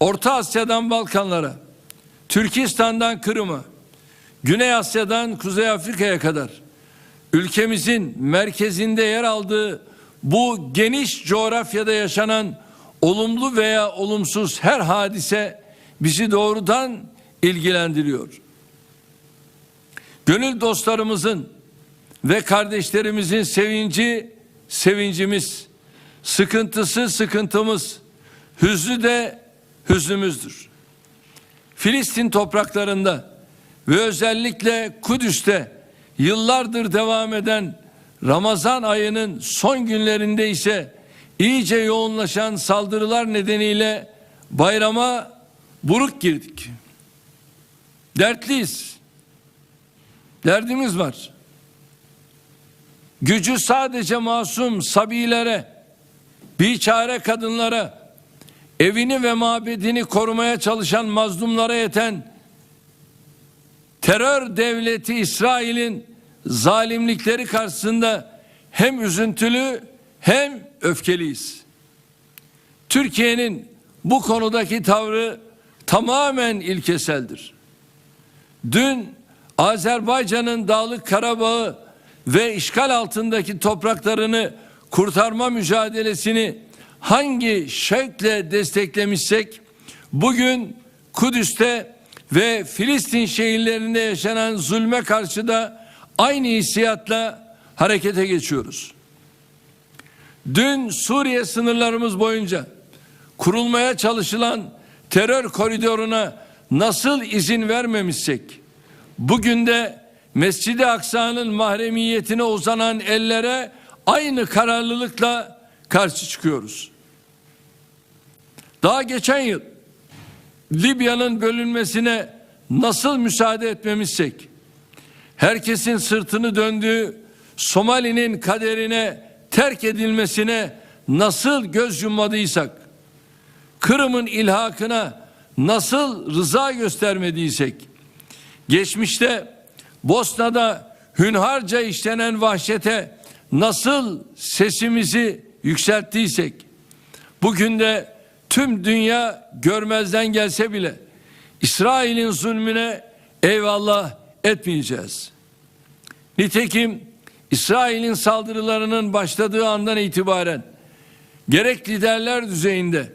Orta Asya'dan Balkanlara, Türkistan'dan Kırım'a, Güney Asya'dan Kuzey Afrika'ya kadar ülkemizin merkezinde yer aldığı bu geniş coğrafyada yaşanan olumlu veya olumsuz her hadise bizi doğrudan ilgilendiriyor. Gönül dostlarımızın ve kardeşlerimizin sevinci sevincimiz, sıkıntısı sıkıntımız, hüznü de hüznümüzdür. Filistin topraklarında ve özellikle Kudüs'te yıllardır devam eden Ramazan ayının son günlerinde ise iyice yoğunlaşan saldırılar nedeniyle bayrama buruk girdik. Dertliyiz. Derdimiz var. Gücü sadece masum sabilere, biçare kadınlara, evini ve mabedini korumaya çalışan mazlumlara yeten terör devleti İsrail'in zalimlikleri karşısında hem üzüntülü hem öfkeliyiz. Türkiye'nin bu konudaki tavrı tamamen ilkeseldir. Dün Azerbaycan'ın Dağlık Karabağ'ı ve işgal altındaki topraklarını kurtarma mücadelesini hangi şevkle desteklemişsek bugün Kudüs'te ve Filistin şehirlerinde yaşanan zulme karşı da aynı hissiyatla harekete geçiyoruz. Dün Suriye sınırlarımız boyunca kurulmaya çalışılan terör koridoruna nasıl izin vermemişsek bugün de Mescid-i Aksa'nın mahremiyetine uzanan ellere aynı kararlılıkla karşı çıkıyoruz. Daha geçen yıl Libya'nın bölünmesine nasıl müsaade etmemişsek, herkesin sırtını döndüğü Somali'nin kaderine terk edilmesine nasıl göz yummadıysak, Kırım'ın ilhakına nasıl rıza göstermediysek, geçmişte Bosna'da hünharca işlenen vahşete nasıl sesimizi yükselttiysek, bugün de tüm dünya görmezden gelse bile İsrail'in zulmüne eyvallah etmeyeceğiz. Nitekim İsrail'in saldırılarının başladığı andan itibaren gerek liderler düzeyinde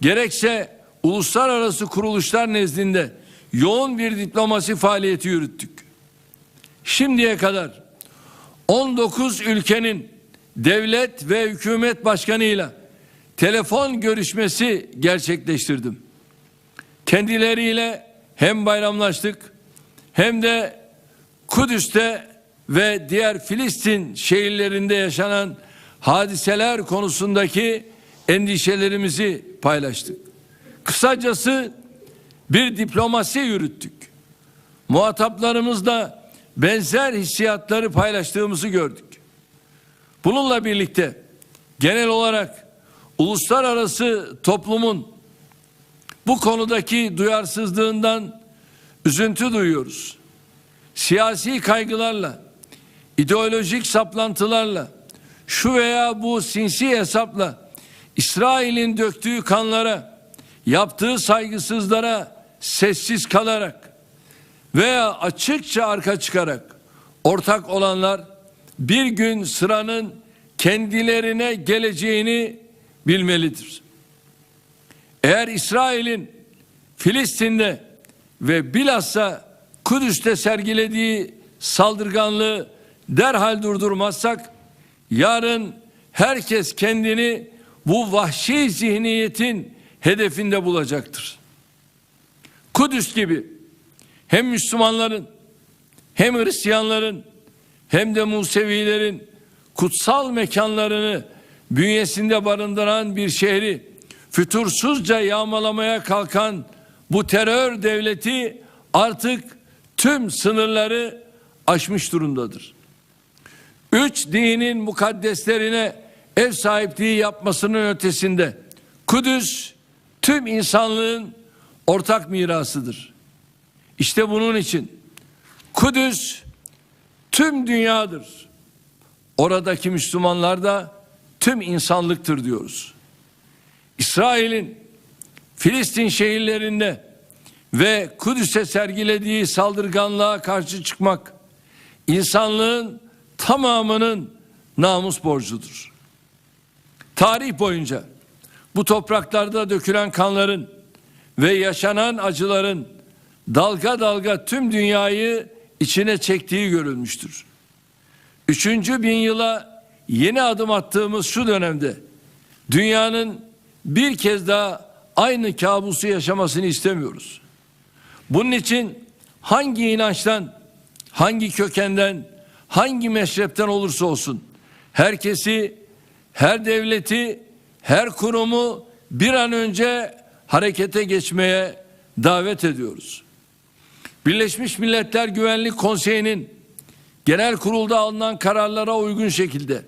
gerekse uluslararası kuruluşlar nezdinde yoğun bir diplomasi faaliyeti yürüttük. Şimdiye kadar 19 ülkenin devlet ve hükümet başkanıyla telefon görüşmesi gerçekleştirdim. Kendileriyle hem bayramlaştık hem de Kudüs'te ve diğer Filistin şehirlerinde yaşanan hadiseler konusundaki endişelerimizi paylaştık. Kısacası bir diplomasi yürüttük. Muhataplarımızla benzer hissiyatları paylaştığımızı gördük. Bununla birlikte genel olarak uluslararası toplumun bu konudaki duyarsızlığından üzüntü duyuyoruz. Siyasi kaygılarla, ideolojik saplantılarla, şu veya bu sinsi hesapla İsrail'in döktüğü kanlara, yaptığı saygısızlara sessiz kalarak veya açıkça arka çıkarak ortak olanlar bir gün sıranın kendilerine geleceğini bilmelidir. Eğer İsrail'in Filistin'de ve bilhassa Kudüs'te sergilediği saldırganlığı derhal durdurmazsak yarın herkes kendini bu vahşi zihniyetin hedefinde bulacaktır. Kudüs gibi hem Müslümanların hem Hristiyanların hem de Musevilerin kutsal mekanlarını bünyesinde barındıran bir şehri fütursuzca yağmalamaya kalkan bu terör devleti artık tüm sınırları aşmış durumdadır. Üç dinin mukaddeslerine ev sahipliği yapmasının ötesinde Kudüs tüm insanlığın ortak mirasıdır. İşte bunun için Kudüs tüm dünyadır. Oradaki Müslümanlar da tüm insanlıktır diyoruz. İsrail'in Filistin şehirlerinde ve Kudüs'e sergilediği saldırganlığa karşı çıkmak insanlığın tamamının namus borcudur. Tarih boyunca bu topraklarda dökülen kanların ve yaşanan acıların dalga dalga tüm dünyayı içine çektiği görülmüştür. Üçüncü bin yıla yeni adım attığımız şu dönemde dünyanın bir kez daha aynı kabusu yaşamasını istemiyoruz. Bunun için hangi inançtan, hangi kökenden, hangi meşrepten olursa olsun herkesi, her devleti, her kurumu bir an önce harekete geçmeye davet ediyoruz. Birleşmiş Milletler Güvenlik Konseyi'nin genel kurulda alınan kararlara uygun şekilde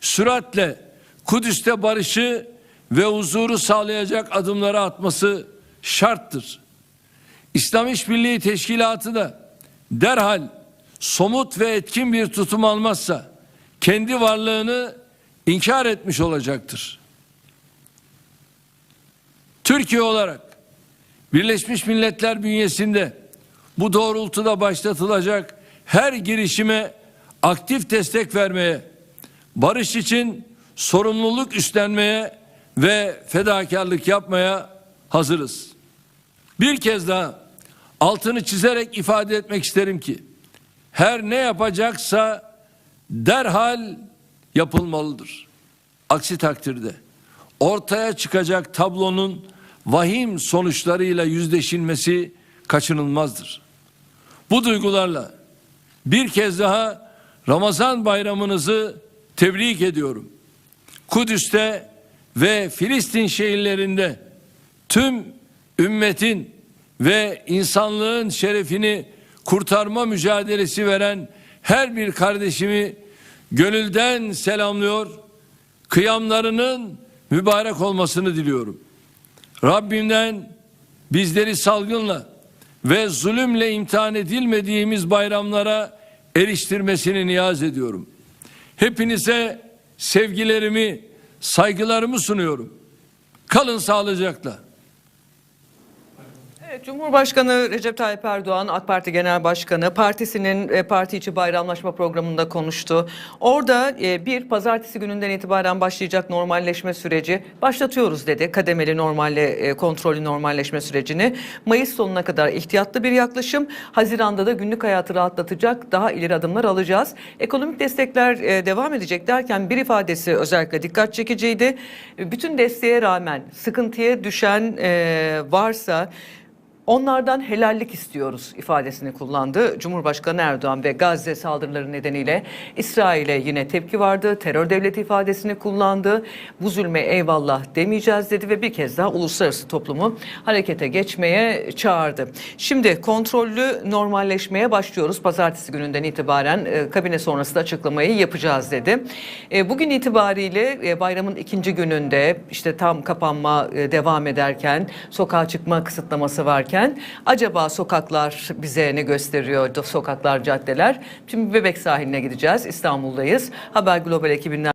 süratle Kudüs'te barışı ve huzuru sağlayacak adımları atması şarttır. İslam İşbirliği Teşkilatı da derhal somut ve etkin bir tutum almazsa kendi varlığını inkar etmiş olacaktır. Türkiye olarak Birleşmiş Milletler bünyesinde bu doğrultuda başlatılacak her girişime aktif destek vermeye, barış için sorumluluk üstlenmeye ve fedakarlık yapmaya hazırız. Bir kez daha altını çizerek ifade etmek isterim ki her ne yapacaksa derhal yapılmalıdır. Aksi takdirde ortaya çıkacak tablonun vahim sonuçlarıyla yüzleşilmesi kaçınılmazdır. Bu duygularla bir kez daha Ramazan bayramınızı tebrik ediyorum. Kudüs'te ve Filistin şehirlerinde tüm ümmetin ve insanlığın şerefini kurtarma mücadelesi veren her bir kardeşimi gönülden selamlıyor. Kıyamlarının mübarek olmasını diliyorum. Rabbimden bizleri salgınla ve zulümle imtihan edilmediğimiz bayramlara eriştirmesini niyaz ediyorum. Hepinize sevgilerimi, saygılarımı sunuyorum. Kalın sağlıcakla. Evet, Cumhurbaşkanı Recep Tayyip Erdoğan, AK Parti Genel Başkanı, partisinin e, parti içi bayramlaşma programında konuştu. Orada e, bir pazartesi gününden itibaren başlayacak normalleşme süreci başlatıyoruz dedi. Kademeli normalle e, normalleşme sürecini. Mayıs sonuna kadar ihtiyatlı bir yaklaşım. Haziranda da günlük hayatı rahatlatacak daha ileri adımlar alacağız. Ekonomik destekler e, devam edecek derken bir ifadesi özellikle dikkat çekiciydi. Bütün desteğe rağmen sıkıntıya düşen varsa Onlardan helallik istiyoruz ifadesini kullandı. Cumhurbaşkanı Erdoğan ve Gazze saldırıları nedeniyle İsrail'e yine tepki vardı. Terör devleti ifadesini kullandı. Bu zulme eyvallah demeyeceğiz dedi ve bir kez daha uluslararası toplumu harekete geçmeye çağırdı. Şimdi kontrollü normalleşmeye başlıyoruz. Pazartesi gününden itibaren e, kabine sonrası da açıklamayı yapacağız dedi. E, bugün itibariyle e, bayramın ikinci gününde işte tam kapanma e, devam ederken sokağa çıkma kısıtlaması varken acaba sokaklar bize ne gösteriyor? Sokaklar, caddeler. Şimdi Bebek sahiline gideceğiz. İstanbul'dayız. Haber Global ekibinden